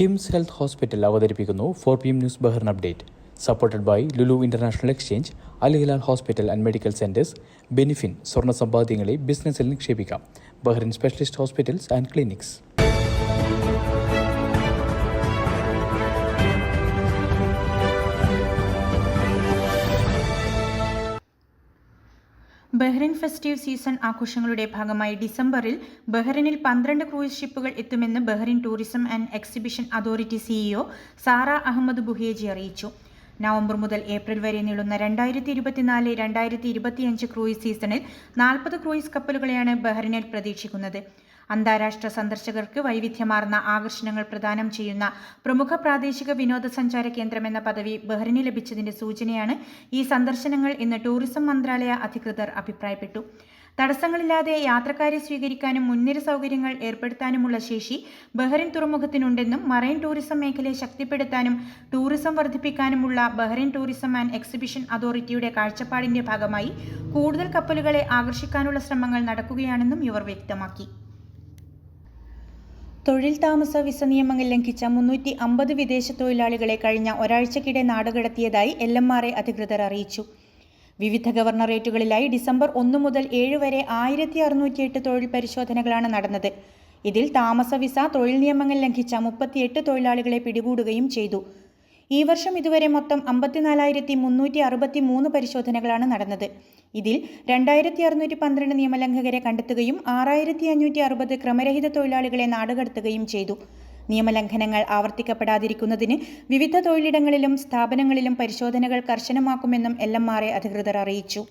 KIMS health hospital അവതരിപ്പിക്കുന്നു four P M news Bahrain update. Supported by Lulu international exchange Al Hilal hospital and medical centres ബെനിഫിൻ സ്വർണ സമ്പാദ്യങ്ങളെ ബിസിനസ്സിൽ നിക്ഷേപിക്കാം. Bahrain specialist hospitals and clinics. Bahrain festive season ആഘോഷങ്ങളുടെ ഭാഗമായി ഡിസംബറിൽ ബഹ്റിനിൽ പന്ത്രണ്ട് ക്രൂയിസ് ഷിപ്പുകൾ എത്തുമെന്ന് Bahrain tourism and exhibition authority CEO Sara Ahmed Buheji അറിയിച്ചു. നവംബർ മുതൽ ഏപ്രിൽ വരെ നീളുന്ന രണ്ടായിരത്തി ഇരുപത്തിനാല് രണ്ടായിരത്തി ഇരുപത്തിയഞ്ച് ക്രൂയിസ് സീസണിൽ നാൽപ്പത് ക്രൂയിസ് കപ്പലുകളെയാണ് ബഹ്റിനിൽ പ്രതീക്ഷിക്കുന്നത്. അന്താരാഷ്ട്ര സന്ദർശകർക്ക് വൈവിധ്യമാർന്ന ആകർഷണങ്ങൾ പ്രദാനം ചെയ്യുന്ന പ്രമുഖ പ്രാദേശിക വിനോദസഞ്ചാര കേന്ദ്രം എന്ന പദവി ബഹ്റിന് ലഭിച്ചതിന്റെ സൂചനയാണ് ഈ സന്ദർശനങ്ങൾ എന്ന് ടൂറിസം മന്ത്രാലയ അധികൃതർ അഭിപ്രായപ്പെട്ടു. തടസ്സങ്ങളില്ലാതെ യാത്രക്കാരെ സ്വീകരിക്കാനും മുൻനിര സൗകര്യങ്ങൾ ഏർപ്പെടുത്താനുമുള്ള ശേഷി ബഹ്റിൻ തുറമുഖത്തിനുണ്ടെന്നും മറൈൻ ടൂറിസം മേഖലയെ ശക്തിപ്പെടുത്താനും ടൂറിസം വർദ്ധിപ്പിക്കാനുമുള്ള ബഹ്റിൻ ടൂറിസം ആൻഡ് എക്സിബിഷൻ അതോറിറ്റിയുടെ കാഴ്ചപ്പാടിന്റെ ഭാഗമായി കൂടുതൽ കപ്പലുകളെ ആകർഷിക്കാനുള്ള ശ്രമങ്ങൾ നടക്കുകയാണെന്നും ഇവർ വ്യക്തമാക്കി. തൊഴിൽ താമസ വിസ നിയമങ്ങൾ ലംഘിച്ച മുന്നൂറ്റി അമ്പത് വിദേശ തൊഴിലാളികളെ കഴിഞ്ഞ ഒരാഴ്ചക്കിടെ നാടുകടത്തിയതായി എൽ എം ആർ എ അധികൃതർ അറിയിച്ചു. വിവിധ ഗവർണറേറ്റുകളിലായി ഡിസംബർ ഒന്ന് മുതൽ ഏഴ് വരെ ആയിരത്തി അറുന്നൂറ്റിയെട്ട് തൊഴിൽ പരിശോധനകളാണ് നടന്നത്. ഇതിൽ താമസ വിസ തൊഴിൽ നിയമങ്ങൾ ലംഘിച്ച മുപ്പത്തിയെട്ട് തൊഴിലാളികളെ പിടികൂടുകയും ചെയ്തു. ഈ വർഷം ഇതുവരെ മൊത്തം അമ്പത്തിനാലായിരത്തി മുന്നൂറ്റി അറുപത്തി മൂന്ന് പരിശോധനകളാണ് നടന്നത്. ഇതിൽ രണ്ടായിരത്തി അറുന്നൂറ്റി പന്ത്രണ്ട് നിയമലംഘകരെ കണ്ടെത്തുകയും ആറായിരത്തി അഞ്ഞൂറ്റി അറുപത് ക്രമരഹിത തൊഴിലാളികളെ നാടുകടത്തുകയും ചെയ്തു. നിയമലംഘനങ്ങൾ ആവർത്തിക്കപ്പെടാതിരിക്കുന്നതിന് വിവിധ തൊഴിലിടങ്ങളിലും സ്ഥാപനങ്ങളിലും പരിശോധനകൾ കർശനമാക്കുമെന്നും എൽ എം ആർ എ അധികൃതർ അറിയിച്ചു.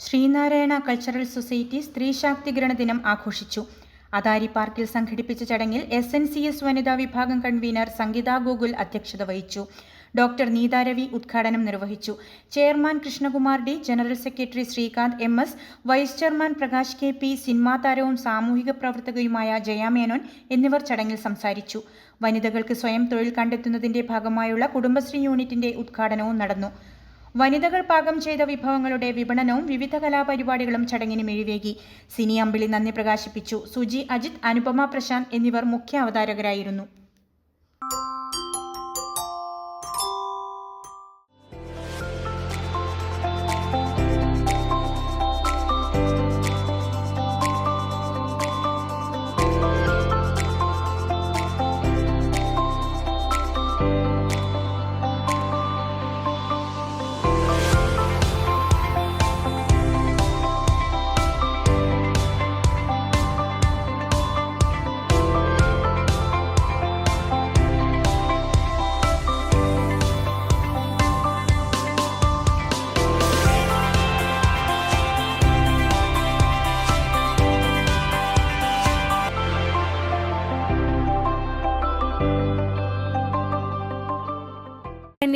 ശ്രീനാരായണ കൾച്ചറൽ സൊസൈറ്റി സ്ത്രീ ശാക്തീകരണ ദിനം ആഘോഷിച്ചു. അദാരി പാർക്കിൽ സംഘടിപ്പിച്ച ചടങ്ങിൽ എസ് എൻ സി എസ് വനിതാ വിഭാഗം കൺവീനർ സംഗീത ഗോകുൽ അധ്യക്ഷത വഹിച്ചു. ഡോക്ടർ നീതാരവി ഉദ്ഘാടനം നിർവഹിച്ചു. Chairman Krishnakumar D general secretary Srikanth M S vice chairman Prakash K P cinema താരവും സാമൂഹിക പ്രവർത്തകയുമായ ജയാമേനോൻ എന്നിവർ ചടങ്ങിൽ സംസാരിച്ചു. വനിതകൾക്ക് സ്വയം തൊഴിൽ കണ്ടെത്തുന്നതിന്റെ ഭാഗമായുള്ള കുടുംബശ്രീ യൂണിറ്റിന്റെ ഉദ്ഘാടനവും നടന്നു. വനിതകൾ പാകം ചെയ്ത വിഭവങ്ങളുടെ വിപണനവും വിവിധ കലാപരിപാടികളും ചടങ്ങിന് മിഴിവേകി. സിനി അമ്പിളി നന്ദി പ്രകാശിപ്പിച്ചു. സുജി അജിത് അനുപമ പ്രശാന്ത് എന്നിവർ മുഖ്യ അവതാരകരായിരുന്നു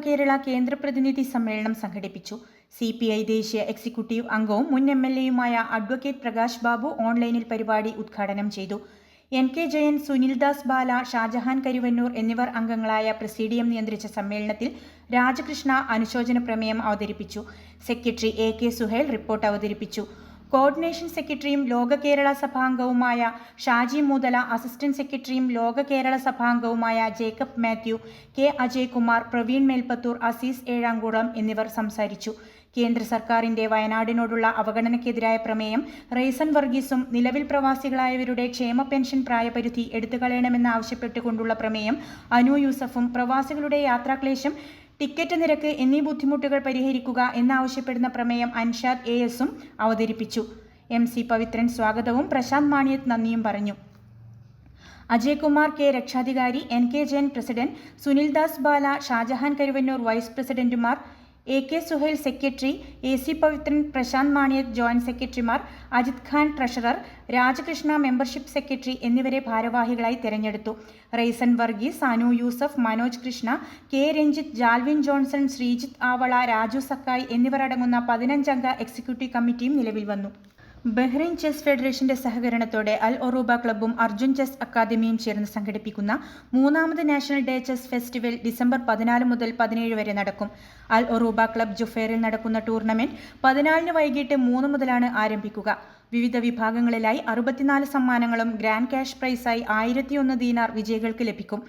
നവകേരള കേന്ദ്ര പ്രതിനിധി സമ്മേളനം സംഘടിപ്പിച്ചു. സി പി ഐ ദേശീയ എക്സിക്യൂട്ടീവ് അംഗവും മുൻ എം എൽ എയുമായ അഡ്വക്കേറ്റ് പ്രകാശ് ബാബു ഓൺലൈനിൽ പരിപാടി ഉദ്ഘാടനം ചെയ്തു. എൻ കെ ജയൻ സുനിൽദാസ് ബാല ഷാജഹാൻ കരുവന്നൂർ എന്നിവർ അംഗങ്ങളായ പ്രസീഡിയം നിയന്ത്രിച്ച സമ്മേളനത്തിൽ രാജകൃഷ്ണ അനുശോചന പ്രമേയം അവതരിപ്പിച്ചു. Secretary A K Suhail report അവതരിപ്പിച്ചു. കോർഡിനേഷൻ സെക്രട്ടറിയും ലോക കേരള സഭാംഗവുമായ ഷാജി മൂതല അസിസ്റ്റന്റ് സെക്രട്ടറിയും ലോക കേരള സഭാംഗവുമായ ജേക്കബ് മാത്യു കെ അജയ്കുമാർ പ്രവീൺ മേൽപ്പത്തൂർ അസീസ് ഏഴാംകുളം എന്നിവർ സംസാരിച്ചു. കേന്ദ്ര സർക്കാരിന്റെ വയനാടിനോടുള്ള അവഗണനയ്ക്കെതിരായ പ്രമേയം റെയ്സൺ വർഗീസും നിലവിൽ പ്രവാസികളായവരുടെ ക്ഷേമ പെൻഷൻ പ്രായപരിധി എടുത്തുകളയണമെന്നാവശ്യപ്പെട്ടുകൊണ്ടുള്ള പ്രമേയം അനു യൂസഫും പ്രവാസികളുടെ യാത്രാക്ലേശം ടിക്കറ്റ് നിരക്ക് എന്നീ ബുദ്ധിമുട്ടുകൾ പരിഹരിക്കുക എന്നാവശ്യപ്പെടുന്ന പ്രമേയം അൻഷാദ് എ എസും അവതരിപ്പിച്ചു. എം സി പവിത്രൻ സ്വാഗതവും പ്രശാന്ത് മാണിയത്ത് നന്ദിയും പറഞ്ഞു. അജയ്കുമാർ കെ രക്ഷാധികാരി N K Jayan president Sunildas Bala Shajahan Karuvannur vice പ്രസിഡന്റുമാർ A K Suhail secretary A C Pavithran Prashanth Maniyath joint സെക്രട്ടറിമാർ Ajith Khan treasurer Rajakrishna membership secretary എന്നിവരെ ഭാരവാഹികളായി തെരഞ്ഞെടുത്തു. റൈസൻ വർഗീസ് അനു യൂസഫ് മനോജ് കൃഷ്ണ കെ രഞ്ജിത്ത് ജാൽവിൻ ജോൺസൺ ശ്രീജിത്ത് ആവള രാജു സക്കായ് എന്നിവരടങ്ങുന്ന പതിനഞ്ചംഗ എക്സിക്യൂട്ടീവ് കമ്മിറ്റിയും നിലവിൽ വന്നു. ബഹ്റൈൻ ചെസ് ഫെഡറേഷന്റെ സഹകരണത്തോടെ അൽ ഒറൂബ ക്ലബ്ബും അർജുൻ ചെസ് അക്കാദമിയും ചേർന്ന് സംഘടിപ്പിക്കുന്ന മൂന്നാമത് national day chess festival December പതിനാല് മുതൽ പതിനേഴ് വരെ നടക്കും. അൽ ഒറൂബ ക്ലബ് ജുഫേറിൽ നടക്കുന്ന ടൂർണമെന്റ് പതിനാലിന് വൈകിട്ട് മൂന്ന് മുതലാണ് ആരംഭിക്കുക. വിവിധ വിഭാഗങ്ങളിലായി അറുപത്തിനാല് സമ്മാനങ്ങളും ഗ്രാൻഡ് ക്യാഷ് പ്രൈസായി ആയിരത്തിയൊന്ന് ദീനാർ വിജയികൾക്ക് ലഭിക്കും.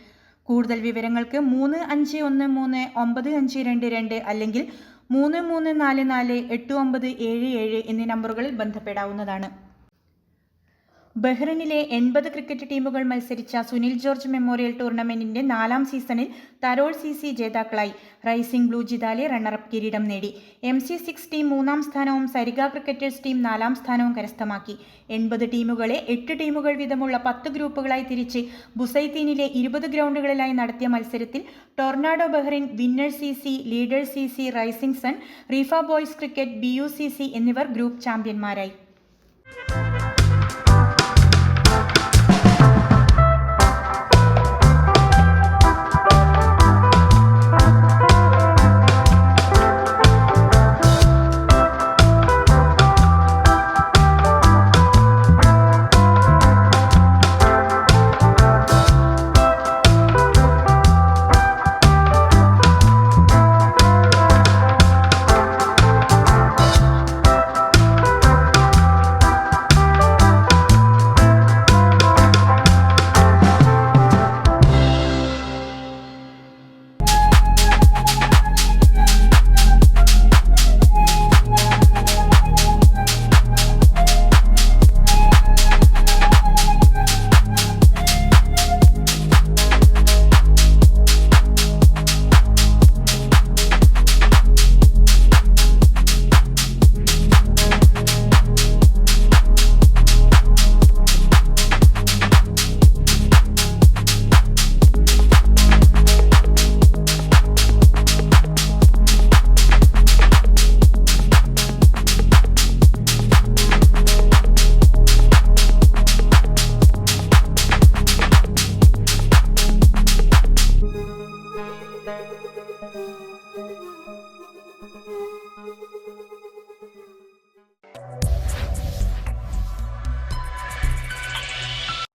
കൂടുതൽ വിവരങ്ങൾക്ക് മൂന്ന് അഞ്ച് ഒന്ന് മൂന്ന് ഒമ്പത് അഞ്ച് രണ്ട് രണ്ട് അല്ലെങ്കിൽ മൂന്ന് മൂന്ന് നാല് നാല് എട്ട് ഒമ്പത് ഏഴ് ഏഴ് എന്നീ നമ്പറുകളിൽ ബന്ധപ്പെടാവുന്നതാണ്. ബഹ്റിനിലെ എൺപത് ക്രിക്കറ്റ് ടീമുകൾ മത്സരിച്ച സുനിൽ ജോർജ് മെമ്മോറിയൽ ടൂർണമെന്റിന്റെ നാലാം സീസണിൽ തരോൾ സി സി ജേതാക്കളായി. Rising blue Jid Ali runner up കിരീടം നേടി. എം സി സിക്സ് ടീം മൂന്നാം സ്ഥാനവും സരിഗ ക്രിക്കറ്റേഴ്സ് ടീം നാലാം സ്ഥാനവും കരസ്ഥമാക്കി. എൺപത് ടീമുകളെ എട്ട് ടീമുകൾ വീതമുള്ള പത്ത് ഗ്രൂപ്പുകളായി തിരിച്ച് ബുസൈത്തീനിലെ ഇരുപത് ഗ്രൗണ്ടുകളിലായി നടത്തിയ മത്സരത്തിൽ tornado Bahrain winner C C leader C C rising sun Riffa boys cricket B U C C എന്നിവർ ഗ്രൂപ്പ് ചാമ്പ്യന്മാരായി.